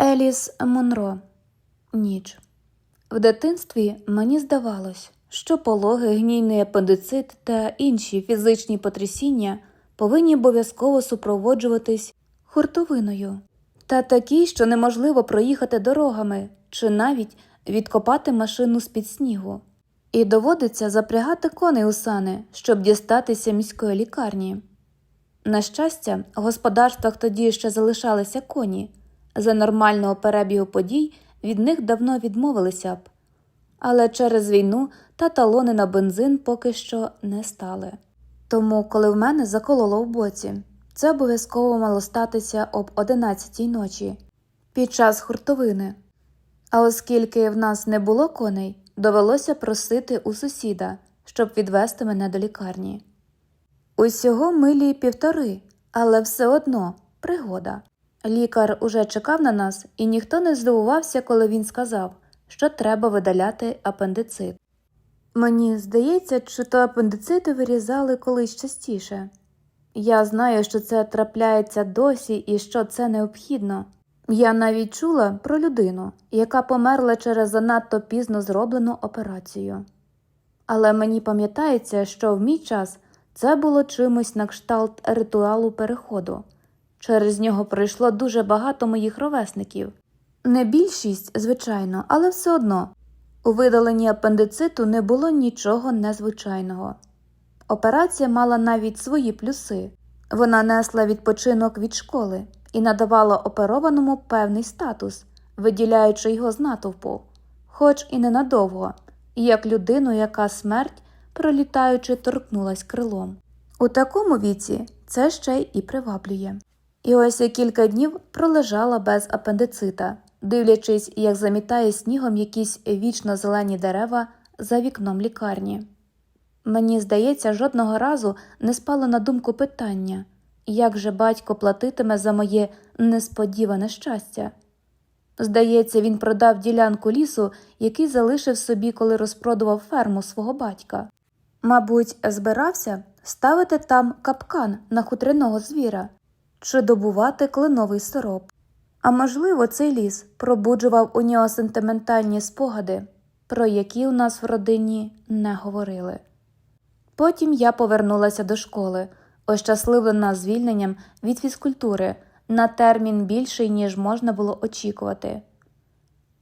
Еліс Монро. Ніч. В дитинстві мені здавалось, що пологи, гнійний апендицит та інші фізичні потрясіння повинні обов'язково супроводжуватись хуртовиною, та такі, що неможливо проїхати дорогами чи навіть відкопати машину з-під снігу. І доводиться запрягати коней у сани, щоб дістатися міської лікарні. На щастя, в господарствах тоді ще залишалися коні. За нормального перебігу подій від них давно відмовилися б. Але через війну та талони на бензин поки що не стали. Тому, коли в мене закололо в боці, це обов'язково мало статися об 11 ночі під час хуртовини. А оскільки в нас не було коней, довелося просити у сусіда, щоб відвести мене до лікарні. Усього милі півтори, але все одно пригода. Лікар уже чекав на нас, і ніхто не здивувався, коли він сказав, що треба видаляти апендицит. Мені здається, чи то апендицити вирізали колись частіше. Я знаю, що це трапляється досі і що це необхідно. Я навіть чула про людину, яка померла через занадто пізно зроблену операцію. Але мені пам'ятається, що в мій час це було чимось на кшталт ритуалу переходу. Через нього пройшло дуже багато моїх ровесників. Не більшість, звичайно, але все одно у видаленні апендициту не було нічого незвичайного. Операція мала навіть свої плюси. Вона несла відпочинок від школи і надавала оперованому певний статус, виділяючи його з натовпу, хоч і ненадовго, як людину, яка смерть, пролітаючи, торкнулась крилом. У такому віці це ще й приваблює. І ось я кілька днів пролежала без апендицита, дивлячись, як замітає снігом якісь вічно зелені дерева за вікном лікарні. Мені здається, жодного разу не спало на думку питання, як же батько платитиме за моє несподіване щастя. Здається, він продав ділянку лісу, який залишив собі, коли розпродував ферму свого батька. Мабуть, збирався ставити там капкан на хутряного звіра чи добувати кленовий сироп. А можливо, цей ліс пробуджував у нього сентиментальні спогади, про які у нас в родині не говорили. Потім я повернулася до школи, ощасливлена звільненням від фізкультури на термін більший, ніж можна було очікувати.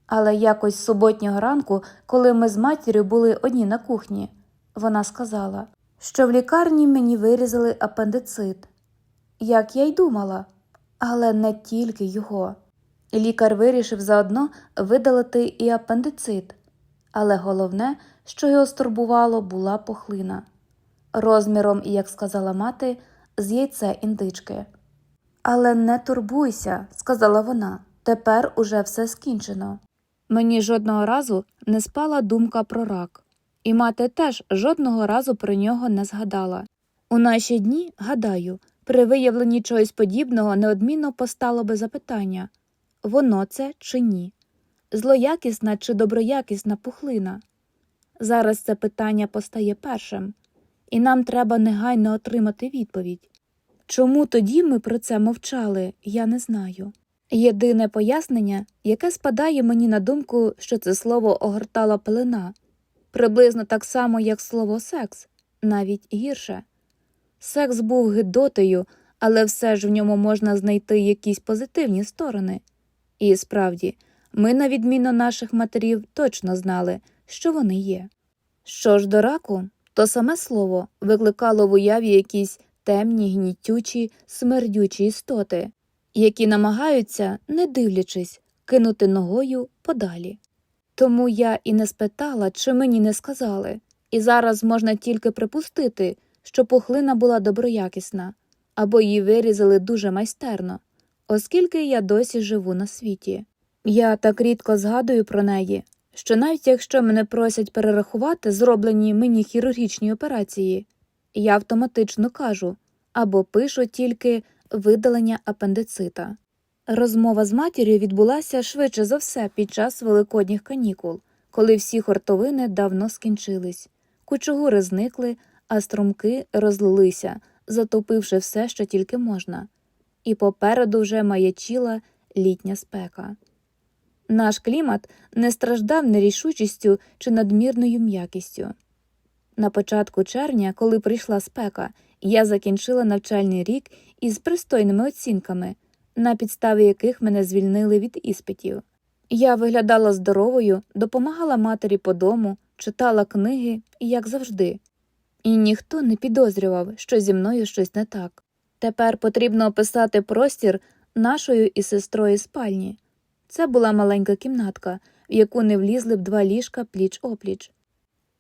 Але якось суботнього ранку, коли ми з матір'ю були одні на кухні, вона сказала, що в лікарні мені вирізали апендицит, як я й думала, але не тільки його. Лікар вирішив заодно видалити і апендицит, але головне, що його стурбувало, була пухлина. Розміром, як сказала мати, з яйце індички. Але не турбуйся, сказала вона, тепер уже все скінчено. Мені жодного разу не спала думка про рак, і мати теж жодного разу про нього не згадала. У наші дні, гадаю, при виявленні чогось подібного неодмінно постало би запитання воно це чи ні? Злоякісна чи доброякісна пухлина? Зараз це питання постає першим, і нам треба негайно отримати відповідь. Чому тоді ми про це мовчали, я не знаю. Єдине пояснення, яке спадає мені на думку, що це слово огортала пелена, приблизно так само, як слово секс, навіть гірше. Секс був гидотою, але все ж в ньому можна знайти якісь позитивні сторони. І справді, ми, на відміну наших матерів, точно знали, що вони є. Що ж до раку, то саме слово викликало в уяві якісь темні, гнітючі, смердючі істоти, які намагаються, не дивлячись, кинути ногою подалі. Тому я і не спитала, чи мені не сказали, і зараз можна тільки припустити, що пухлина була доброякісна, або її вирізали дуже майстерно, оскільки я досі живу на світі. Я так рідко згадую про неї, що навіть якщо мене просять перерахувати зроблені мені хірургічні операції, я автоматично кажу або пишу тільки видалення апендицита. Розмова з матір'ю відбулася швидше за все під час великодніх канікул, коли всі хортовини давно скінчились, кучугури зникли, а струмки розлилися, затопивши все, що тільки можна, і попереду вже маячіла літня спека. Наш клімат не страждав нерішучістю чи надмірною м'якістю. На початку червня, коли прийшла спека, я закінчила навчальний рік із пристойними оцінками, на підставі яких мене звільнили від іспитів. Я виглядала здоровою, допомагала матері по дому, читала книги, як завжди. І ніхто не підозрював, що зі мною щось не так. Тепер потрібно описати простір нашої із сестрою спальні. Це була маленька кімнатка, в яку не влізли б два ліжка пліч опліч.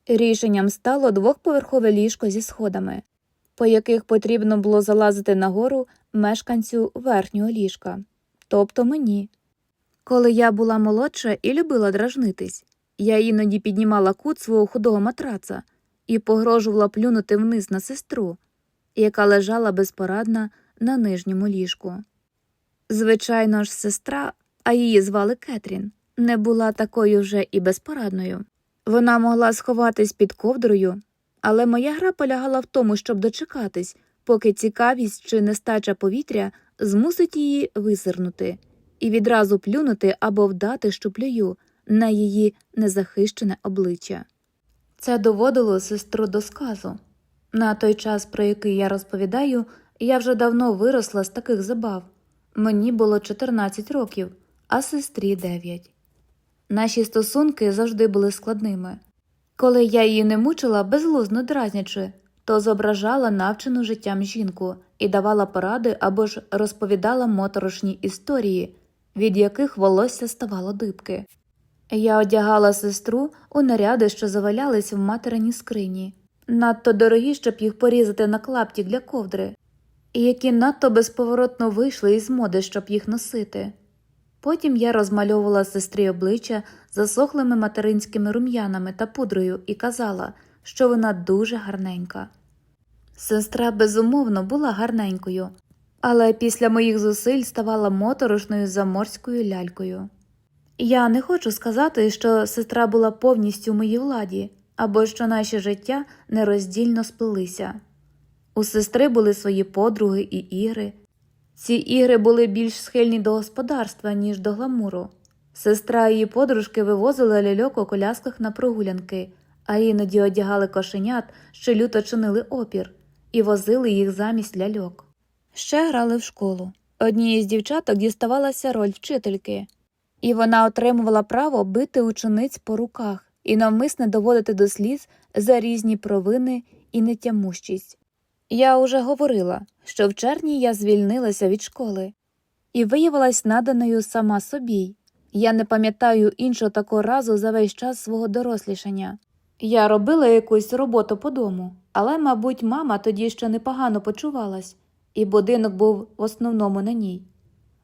Рішенням стало двохповерхове ліжко зі сходами, по яких потрібно було залазити нагору мешканцю верхнього ліжка, тобто мені. Коли я була молодша і любила дражнитись, я іноді піднімала кут свого худого матраца і погрожувала плюнути вниз на сестру, яка лежала безпорадна на нижньому ліжку. Звичайно ж, сестра, а її звали Кетрін, не була такою вже і безпорадною. Вона могла сховатись під ковдрою, але моя гра полягала в тому, щоб дочекатись, поки цікавість чи нестача повітря змусить її визирнути і відразу плюнути або вдати, що плюю на її незахищене обличчя. Це доводило сестру до сказу. На той час, про який я розповідаю, я вже давно виросла з таких забав. Мені було 14 років, а сестрі 9. Наші стосунки завжди були складними. Коли я її не мучила, безглузно дразнячи, то зображала навчену життям жінку і давала поради або ж розповідала моторошні історії, від яких волосся ставало дибки. Я одягала сестру у наряди, що завалялись в материні скрині, надто дорогі, щоб їх порізати на клапті для ковдри, і які надто безповоротно вийшли із моди, щоб їх носити. Потім я розмальовувала сестрі обличчя засохлими материнськими рум'янами та пудрою і казала, що вона дуже гарненька. Сестра безумовно була гарненькою, але після моїх зусиль ставала моторошною заморською лялькою. Я не хочу сказати, що сестра була повністю в моїй владі, або що наші життя нероздільно сплелися. У сестри були свої подруги і ігри. Ці ігри були більш схильні до господарства, ніж до гламуру. Сестра і її подружки вивозили ляльок у колясках на прогулянки, а іноді одягали кошенят, що люто чинили опір, і возили їх замість ляльок. Ще грали в школу. Одній із дівчаток діставалася роль вчительки, і вона отримувала право бити учениць по руках і навмисне доводити до сліз за різні провини і нетямущість. Я уже говорила, що в червні я звільнилася від школи і виявилась наданою сама собі. Я не пам'ятаю іншого такого разу за весь час свого дорослішання. Я робила якусь роботу по дому, але, мабуть, мама тоді ще непогано почувалась, і будинок був в основному на ній.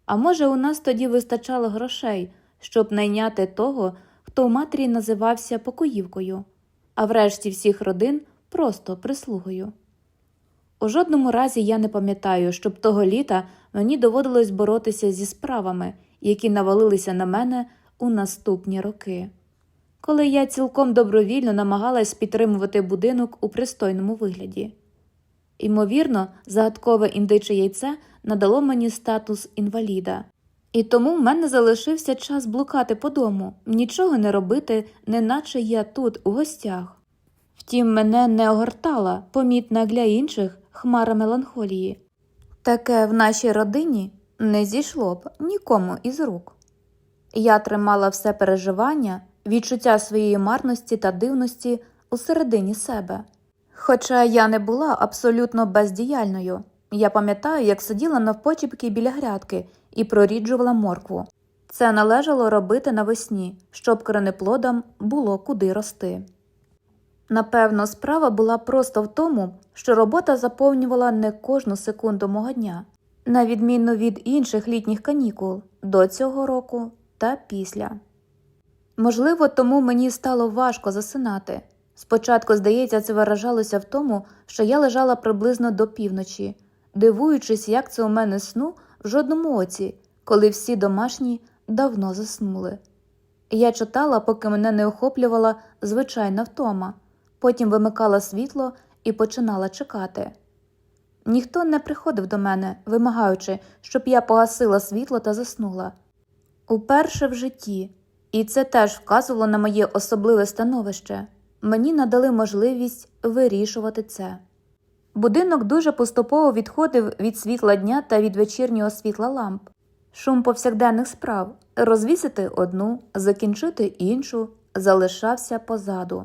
А може, у нас тоді вистачало грошей, щоб найняти того, хто в матері називався покоївкою, а врешті всіх родин просто прислугою. У жодному разі я не пам'ятаю, щоб того літа мені доводилось боротися зі справами, які навалилися на мене у наступні роки. Коли я цілком добровільно намагалась підтримувати будинок у пристойному вигляді. Ймовірно, загадкове індиче яйце надало мені статус інваліда, і тому в мене залишився час блукати по дому, нічого не робити, неначе я тут, у гостях. Втім, мене не огортала, помітна для інших, хмара меланхолії. Таке в нашій родині не зійшло б нікому із рук. Я тримала все переживання, відчуття своєї марності та дивності усередині себе. Хоча я не була абсолютно бездіяльною, я пам'ятаю, як сиділа навпочіпки біля грядки і проріджувала моркву. Це належало робити навесні, щоб коренеплодам було куди рости. Напевно, справа була просто в тому, що робота заповнювала не кожну секунду мого дня, на відміну від інших літніх канікул до цього року та після. Можливо, тому мені стало важко засинати. Спочатку, здається, це виражалося в тому, що я лежала приблизно до півночі, дивуючись, як це у мене сну в жодному оці, коли всі домашні давно заснули. Я читала, поки мене не охоплювала звичайна втома, потім вимикала світло і починала чекати. Ніхто не приходив до мене, вимагаючи, щоб я погасила світло та заснула. Уперше в житті, і це теж вказувало на моє особливе становище. Мені надали можливість вирішувати це. Будинок дуже поступово відходив від світла дня та від вечірнього світла ламп. Шум повсякденних справ розвісити одну, закінчити іншу, залишався позаду.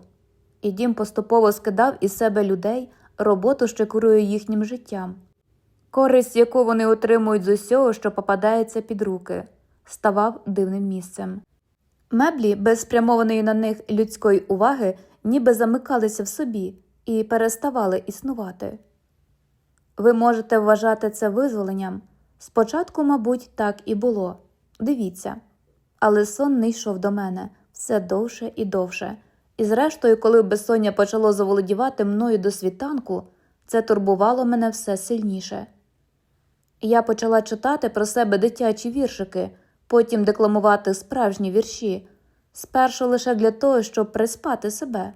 І дім поступово скидав із себе людей, роботу, що керує їхнім життям. Користь, яку вони отримують з усього, що попадається під руки, ставав дивним місцем. Меблі, без спрямованої на них людської уваги, ніби замикалися в собі і переставали існувати. Ви можете вважати це визволенням. Спочатку, мабуть, так і було. Дивіться. Але сон не йшов до мене все довше і довше. І зрештою, коли безсоння почало заволодівати мною до світанку, це турбувало мене все сильніше. Я почала читати про себе дитячі віршики, потім декламувати справжні вірші, спершу лише для того, щоб приспати себе,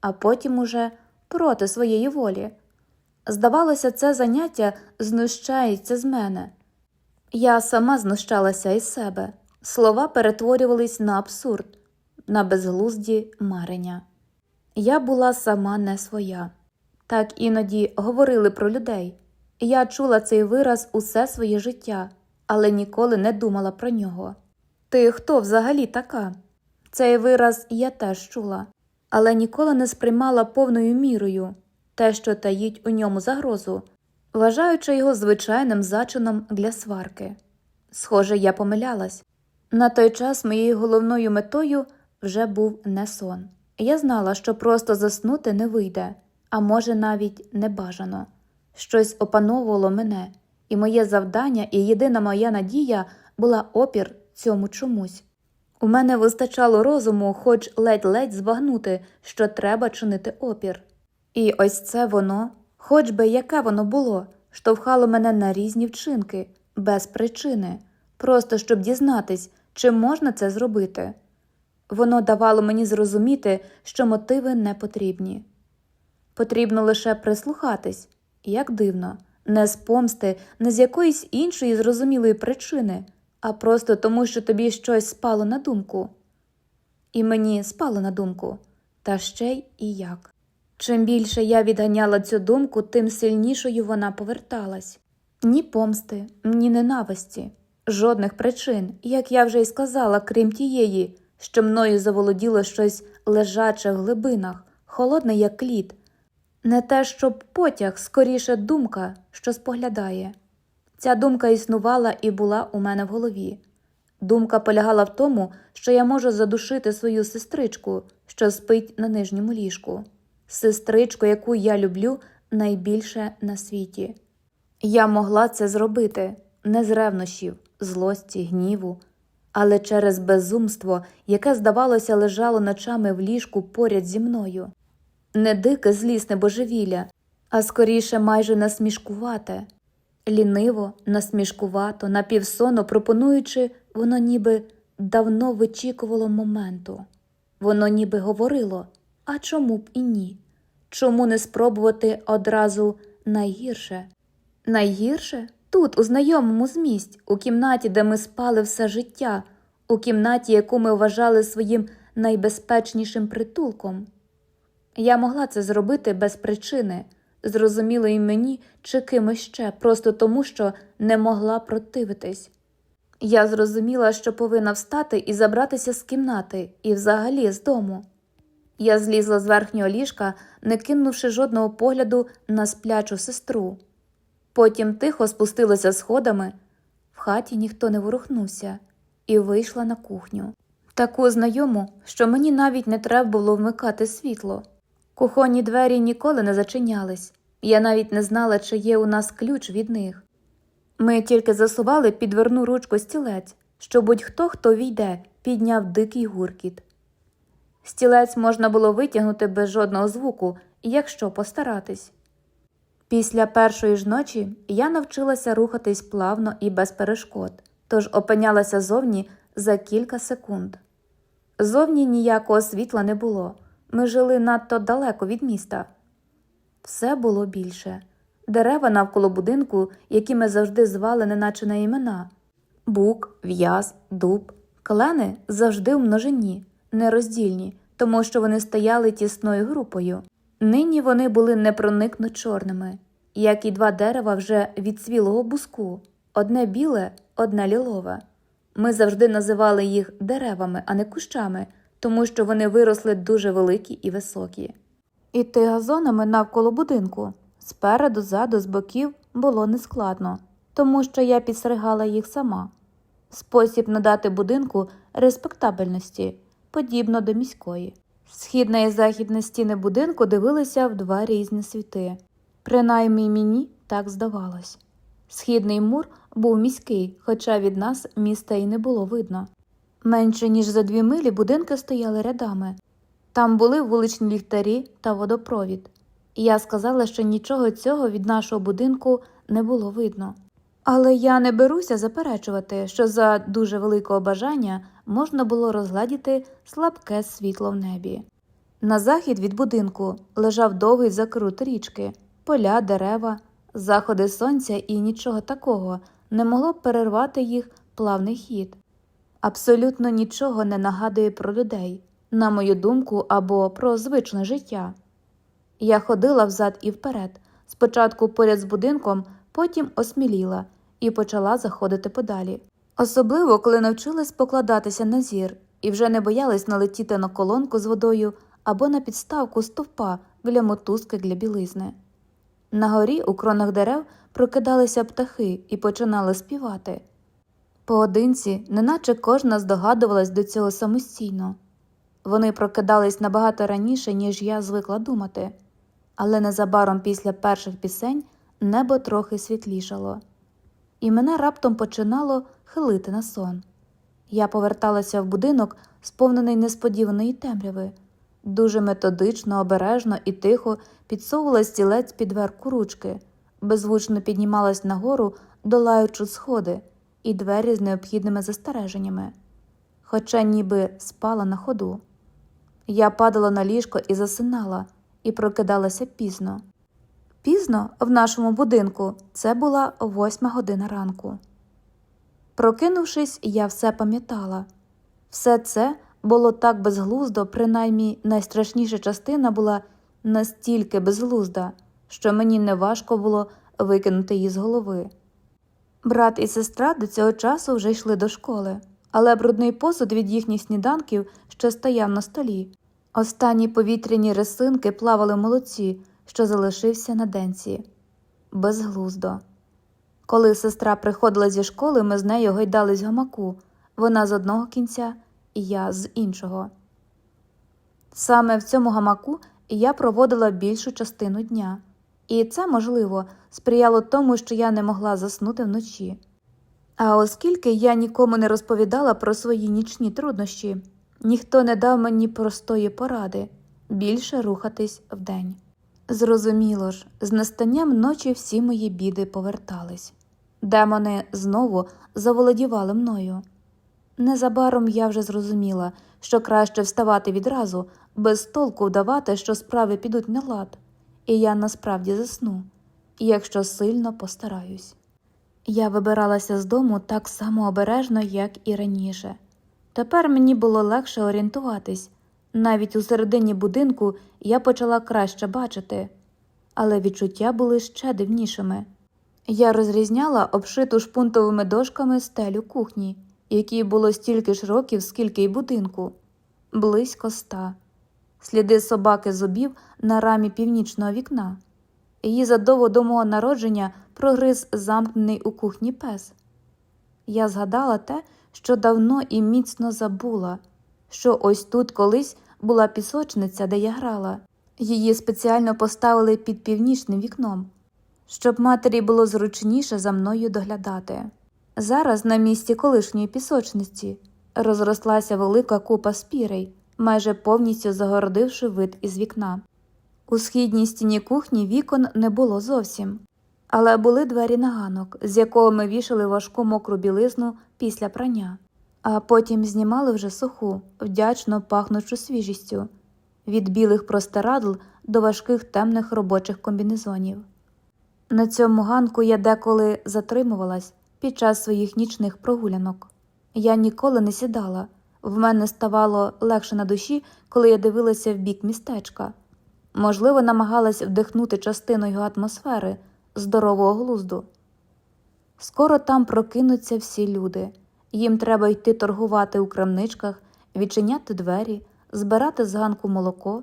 а потім уже проти своєї волі. Здавалося, це заняття знущається з мене. Я сама знущалася із себе. Слова перетворювались на абсурд, на безглузді марення. Я була сама не своя. Так іноді говорили про людей. Я чула цей вираз усе своє життя, але ніколи не думала про нього. Ти хто взагалі така? Цей вираз я теж чула, але ніколи не сприймала повною мірою те, що таїть у ньому загрозу, вважаючи його звичайним зачином для сварки. Схоже, я помилялась. На той час моєю головною метою вже був не сон. Я знала, що просто заснути не вийде, а може, навіть не бажано. Щось опановувало мене, і моє завдання і єдина моя надія була опір цьому чомусь. У мене вистачало розуму, хоч ледь-ледь збагнути, що треба чинити опір. І ось це воно, хоч би яке воно було, штовхало мене на різні вчинки, без причини, просто щоб дізнатись, чи можна це зробити. Воно давало мені зрозуміти, що мотиви не потрібні. Потрібно лише прислухатись, як дивно, не з помсти, не з якоїсь іншої зрозумілої причини, а просто тому, що тобі щось спало на думку. І мені спало на думку, та ще й і як. Чим більше я відганяла цю думку, тим сильнішою вона поверталась. Ні помсти, ні ненависті, жодних причин, як я вже й сказала, крім тієї, що мною заволоділо щось лежаче в глибинах, холодне, як лід, не те, щоб потяг, скоріше думка, що споглядає. Ця думка існувала і була у мене в голові. Думка полягала в тому, що я можу задушити свою сестричку, що спить на нижньому ліжку, сестричку, яку я люблю найбільше на світі. Я могла це зробити не з ревнощів, злості, гніву, але через безумство, яке, здавалося, лежало ночами в ліжку поряд зі мною. Не дике злісне божевілля, а скоріше майже насмішкувате, ліниво, насмішкувато, напівсоно пропонуючи, воно ніби давно вичікувало моменту. Воно ніби говорило, а чому б і ні? Чому не спробувати одразу найгірше? Найгірше тут, у знайомому з місць, у кімнаті, де ми спали все життя, у кімнаті, яку ми вважали своїм найбезпечнішим притулком. Я могла це зробити без причини, зрозумілої мені чи кимось ще, просто тому, що не могла противитись. Я зрозуміла, що повинна встати і забратися з кімнати, і взагалі з дому. Я злізла з верхнього ліжка, не кинувши жодного погляду на сплячу сестру. Потім тихо спустилася сходами, в хаті ніхто не ворухнувся, і вийшла на кухню. Таку знайому, що мені навіть не треба було вмикати світло. Кухонні двері ніколи не зачинялись, я навіть не знала, чи є у нас ключ від них. Ми тільки засували під дверну ручку стілець, що будь-хто, хто війде, підняв дикий гуркіт. Стілець можна було витягнути без жодного звуку, якщо постаратись. Після першої ж ночі я навчилася рухатись плавно і без перешкод, тож опинялася зовні за кілька секунд. Зовні ніякого світла не було. Ми жили надто далеко від міста. Все було більше. Дерева навколо будинку, які ми завжди звали неначе на імена бук, в'яз, дуб, Клени завжди в множині, нероздільні, тому що вони стояли тісною групою. Нині вони були непроникно чорними, як і два дерева вже від свілого буску одне біле, одне лілове. Ми завжди називали їх деревами, а не кущами, тому що вони виросли дуже великі і високі. Іти газонами навколо будинку спереду, ззаду, з боків було нескладно, тому що я підстригала їх сама. Спосіб надати будинку респектабельності, подібно до міської. Східна і західна стіни будинку дивилися в два різні світи. Принаймні мені так здавалось. Східний мур був міський, хоча від нас міста й не було видно. Менше ніж за дві милі будинки стояли рядами. Там були вуличні ліхтарі та водопровід. Я сказала, що нічого цього від нашого будинку не було видно. Але я не беруся заперечувати, що за дуже великого бажання можна було розгладіти слабке світло в небі. На захід від будинку лежав довгий закрут річки, поля, дерева, заходи сонця і нічого такого не могло перервати їх плавний хід. Абсолютно нічого не нагадує про людей, на мою думку, або про звичне життя. Я ходила взад і вперед, спочатку поряд з будинком, потім осміліла і почала заходити подалі. Особливо, коли навчилась покладатися на зір і вже не боялась налетіти на колонку з водою або на підставку стовпа біля мотузки для білизни. На горі у кронах дерев прокидалися птахи і починали співати. Поодинці, неначе кожна здогадувалась до цього самостійно. Вони прокидались набагато раніше, ніж я звикла думати, але незабаром після перших пісень небо трохи світлішало, і мене раптом починало хилити на сон. Я поверталася в будинок, сповнений несподіваної темряви, дуже методично, обережно і тихо підсовувала стілець під верху ручки, беззвучно піднімалась нагору, долаючи сходи і двері з необхідними застереженнями, хоча ніби спала на ходу. Я падала на ліжко і засинала, і прокидалася пізно. Пізно в нашому будинку це була восьма година ранку. Прокинувшись, я все пам'ятала. Все це було так безглуздо, принаймні найстрашніша частина була настільки безглузда, що мені неважко було викинути її з голови. Брат і сестра до цього часу вже йшли до школи, але брудний посуд від їхніх сніданків ще стояв на столі. Останні повітряні рисинки плавали в молоці, що залишився на денці. Безглуздо. Коли сестра приходила зі школи, ми з нею гойдались гамаку, вона з одного кінця, і я з іншого. Саме в цьому гамаку я проводила більшу частину дня, і це, можливо, сприяло тому, що я не могла заснути вночі. А оскільки я нікому не розповідала про свої нічні труднощі, ніхто не дав мені простої поради більше рухатись вдень. Зрозуміло ж, з настанням ночі всі мої біди повертались. Демони знову заволодівали мною. Незабаром я вже зрозуміла, що краще вставати відразу, без толку вдавати, що справи підуть на лад, і я насправді засну, якщо сильно постараюсь. Я вибиралася з дому так само обережно, як і раніше. Тепер мені було легше орієнтуватись. Навіть у середині будинку я почала краще бачити, але відчуття були ще дивнішими. Я розрізняла обшиту шпунтовими дошками стелю кухні, якій було стільки ж років, скільки й будинку, близько ста, сліди собаки зубів на рамі північного вікна. Її задовго до мого народження прогриз замкнений у кухні пес. Я згадала те, що давно і міцно забула, що ось тут колись була пісочниця, де я грала. Її спеціально поставили під північним вікном, щоб матері було зручніше за мною доглядати. Зараз на місці колишньої пісочниці розрослася велика купа спірей, майже повністю загородивши вид із вікна. У східній стіні кухні вікон не було зовсім, але були двері на ганок, з якого ми вішали важку мокру білизну після прання, а потім знімали вже суху, вдячно пахнучу свіжістю від білих простирадл до важких темних робочих комбінезонів. На цьому ганку я деколи затримувалась під час своїх нічних прогулянок. Я ніколи не сідала. В мене ставало легше на душі, коли я дивилася в бік містечка. Можливо, намагалась вдихнути частину його атмосфери здорового глузду. Скоро там прокинуться всі люди. Їм треба йти торгувати у крамничках, відчиняти двері, збирати з ганку молоко,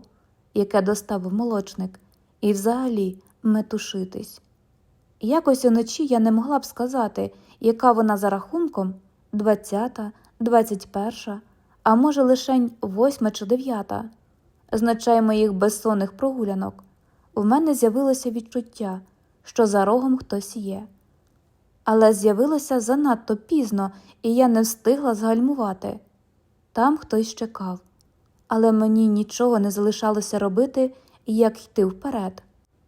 яке доставив молочник, і взагалі метушитись. Якось уночі я не могла б сказати, яка вона за рахунком двадцята, двадцять перша, а може лишень восьма чи дев'ята. Значає моїх безсонних прогулянок. В мене з'явилося відчуття, що за рогом хтось є. Але з'явилося занадто пізно, і я не встигла згальмувати. Там хтось чекав, але мені нічого не залишалося робити, як йти вперед.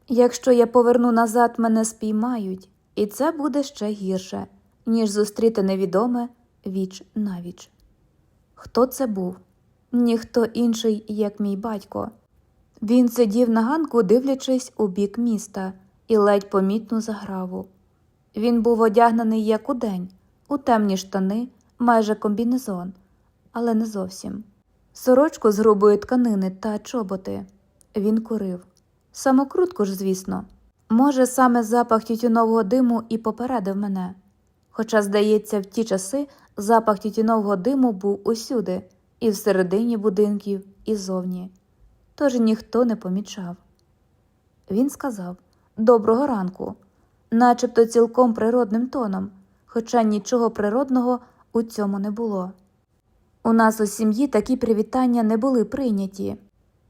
Якщо я поверну назад, мене спіймають, і це буде ще гірше, ніж зустріти невідоме віч навіч. Хто це був? Ніхто інший, як мій батько. Він сидів на ганку, дивлячись у бік міста, і ледь помітно заграву. Він був одягнений як удень, у темні штани, майже комбінезон, але не зовсім. Сорочку з грубої тканини та чоботи. Він курив. Самокрутку ж, звісно. Може, саме запах тютюнового диму і попередив мене. Хоча, здається, в ті часи запах тютюнового диму був усюди, і всередині будинків, і зовні. Тож ніхто не помічав. Він сказав Доброго ранку, начебто цілком природним тоном, хоча нічого природного у цьому не було. У нас у сім'ї такі привітання не були прийняті.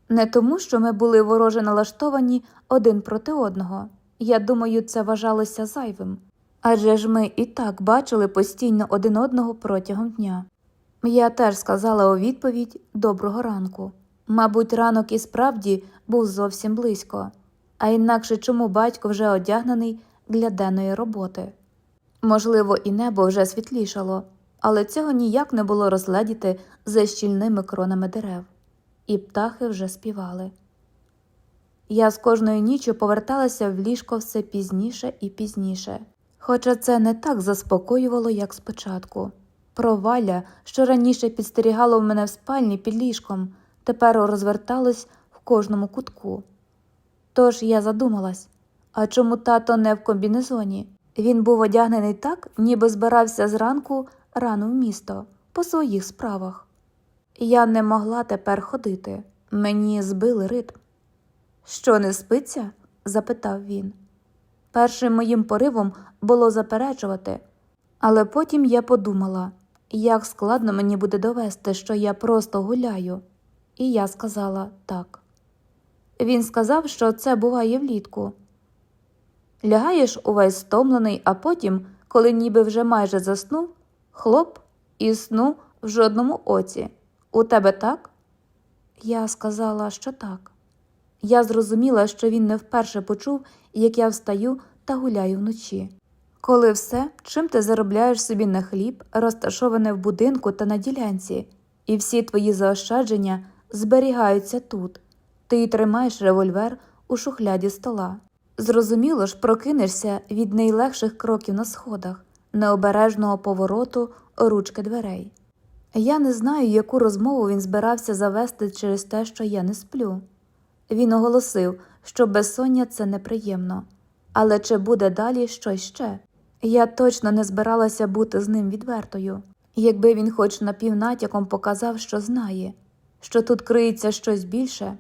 Не тому, що ми були вороже налаштовані один проти одного. Я думаю, це вважалося зайвим. Адже ж ми і так бачили постійно один одного протягом дня. Я теж сказала у відповідь доброго ранку. Мабуть, ранок і справді був зовсім близько, а інакше чому батько вже одягнений для денної роботи. Можливо, і небо вже світлішало, але цього ніяк не було розгледіти за щільними кронами дерев, і птахи вже співали. Я з кожною ніччю поверталася в ліжко все пізніше і пізніше, хоча це не так заспокоювало, як спочатку. Провалля, що раніше підстерігало в мене в спальні під ліжком, тепер розверталось в кожному кутку. Тож я задумалась а чому тато не в комбінезоні? Він був одягнений так, ніби збирався зранку рано в місто по своїх справах. Я не могла тепер ходити, мені збили ритм. Що не спиться? запитав він. Першим моїм поривом було заперечувати, але потім я подумала, як складно мені буде довести, що я просто гуляю, і я сказала так. Він сказав, що це буває влітку. Лягаєш увесь стомлений, а потім, коли ніби вже майже заснув, хлоп і сну в жодному оці. У тебе так? Я сказала, що так. Я зрозуміла, що він не вперше почув, як я встаю та гуляю вночі. Коли все, чим ти заробляєш собі на хліб, розташоване в будинку та на ділянці, і всі твої заощадження зберігаються тут, ти тримаєш револьвер у шухляді стола. Зрозуміло ж, прокинешся від найлегших кроків на сходах, необережного повороту ручки дверей. Я не знаю, яку розмову він збирався завести через те, що я не сплю. Він оголосив, що безсоння це неприємно, але чи буде далі щось ще? Я точно не збиралася бути з ним відвертою, якби він хоч напівнатяком показав, що знає, що тут криється щось більше,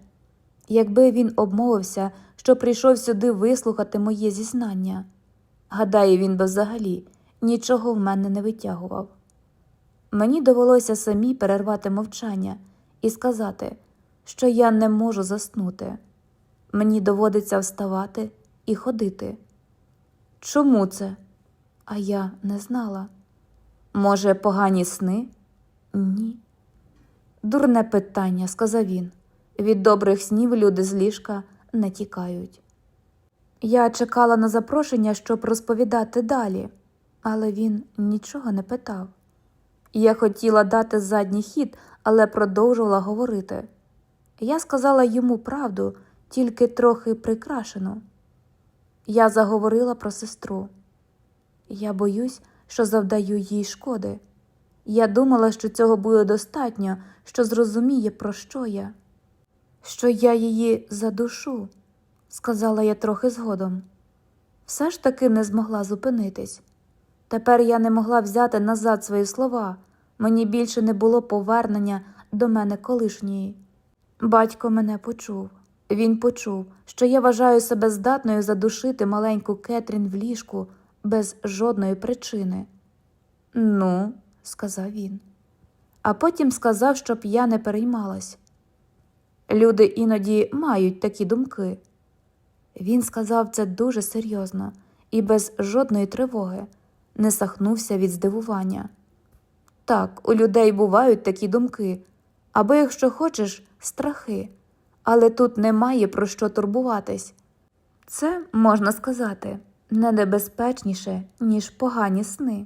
якби він обмовився, що прийшов сюди вислухати моє зізнання. Гадаю, він би взагалі нічого в мене не витягував. Мені довелося самі перервати мовчання і сказати, що я не можу заснути. Мені доводиться вставати і ходити. Чому це? А я не знала. Може, погані сни? Ні. Дурне питання, сказав він. Від добрих снів люди з ліжка не тікають. Я чекала на запрошення, щоб розповідати далі, але він нічого не питав. Я хотіла дати задній хід, але продовжувала говорити. Я сказала йому правду, тільки трохи прикрашену. Я заговорила про сестру. Я боюсь, що завдаю їй шкоди. Я думала, що цього буде достатньо, що зрозуміє, про що я. Що я її задушу, сказала я трохи згодом. Все ж таки не змогла зупинитись. Тепер я не могла взяти назад свої слова, мені більше не було повернення до мене колишньої. Батько мене почув. Він почув, що я вважаю себе здатною задушити маленьку Кетрін в ліжку без жодної причини. Ну, сказав він. А потім сказав, щоб я не переймалась. Люди іноді мають такі думки. Він сказав це дуже серйозно і без жодної тривоги, не сахнувся від здивування. Так, у людей бувають такі думки, або, якщо хочеш, страхи, але тут немає про що турбуватись. Це, можна сказати, не небезпечніше, ніж погані сни.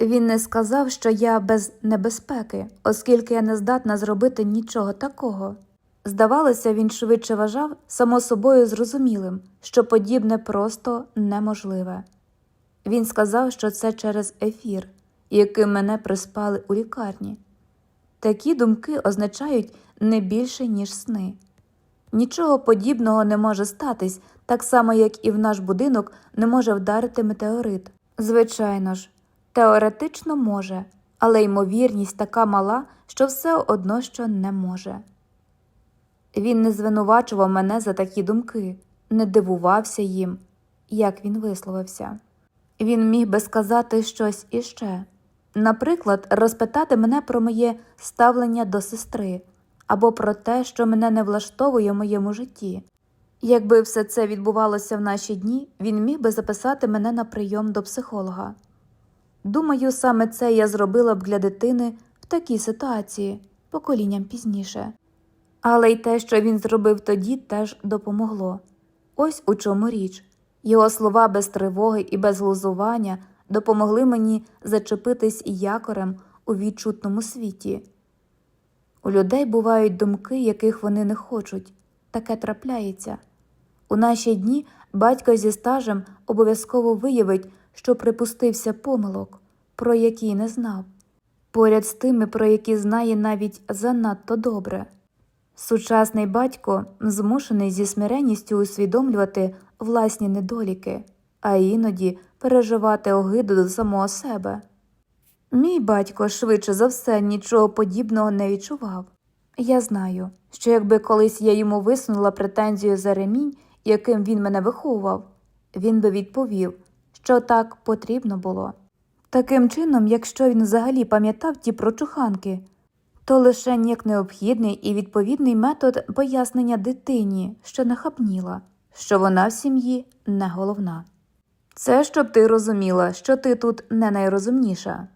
Він не сказав, що я без небезпеки, оскільки я не здатна зробити нічого такого. Здавалося, він швидше вважав само собою зрозумілим, що подібне просто неможливе. Він сказав, що це через ефір, яким мене приспали у лікарні. Такі думки означають не більше, ніж сни. Нічого подібного не може статись, так само, як і в наш будинок не може вдарити метеорит. Звичайно ж, теоретично може, але ймовірність така мала, що все одно що не може. Він не звинувачував мене за такі думки, не дивувався їм, як він висловився. Він міг би сказати щось іще, наприклад, розпитати мене про моє ставлення до сестри або про те, що мене не влаштовує в моєму житті. Якби все це відбувалося в наші дні, він міг би записати мене на прийом до психолога. Думаю, саме це я зробила б для дитини в такій ситуації, поколінням пізніше. Але й те, що він зробив тоді, теж допомогло. Ось у чому річ. Його слова без тривоги і без глузування допомогли мені зачепитись якорем у відчутному світі. У людей бувають думки, яких вони не хочуть, таке трапляється. У наші дні батько зі стажем обов'язково виявить, що припустився помилок, про які не знав, поряд з тими, про які знає навіть занадто добре. Сучасний батько змушений зі смиренністю усвідомлювати власні недоліки, а іноді переживати огиду до самого себе. Мій батько швидше за все нічого подібного не відчував. Я знаю, що якби колись я йому висунула претензію за ремінь, яким він мене виховував, він би відповів, що так потрібно було. Таким чином, якщо він взагалі пам'ятав ті прочуханки, то лише як необхідний і відповідний метод пояснення дитині, що нахапніла, що вона в сім'ї не головна. Це щоб ти розуміла, що ти тут не найрозумніша.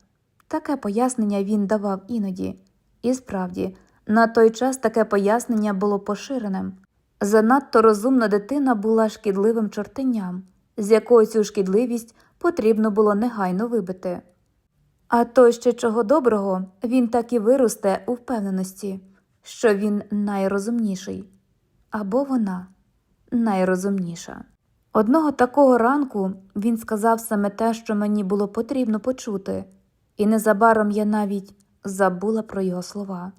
Таке пояснення він давав іноді, і справді, на той час таке пояснення було поширеним. Занадто розумна дитина була шкідливим чортеням, з якою цю шкідливість потрібно було негайно вибити. А то ще чого доброго, він так і виросте у впевненості, що він найрозумніший або вона найрозумніша. Одного такого ранку він сказав саме те, що мені було потрібно почути, і незабаром я навіть забула про його слова.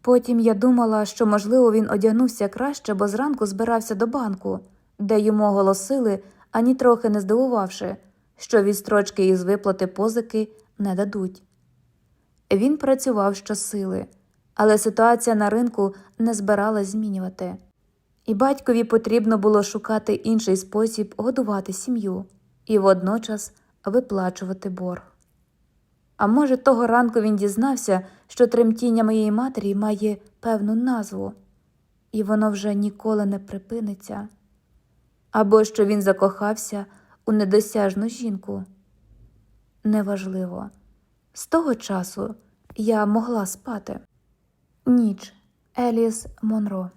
Потім я думала, що, можливо, він одягнувся краще, бо зранку збирався до банку, де йому оголосили, ані трохи не здивувавши, що відстрочки із виплати позики не дадуть. Він працював щосили, але ситуація на ринку не збиралась змінювати, і батькові потрібно було шукати інший спосіб годувати сім'ю і водночас виплачувати борг. А може, того ранку він дізнався, що тремтіння моєї матері має певну назву, і воно вже ніколи не припиниться, або що він закохався у недосяжну жінку. Неважливо. З того часу я могла спати. Ніч Еліс Монро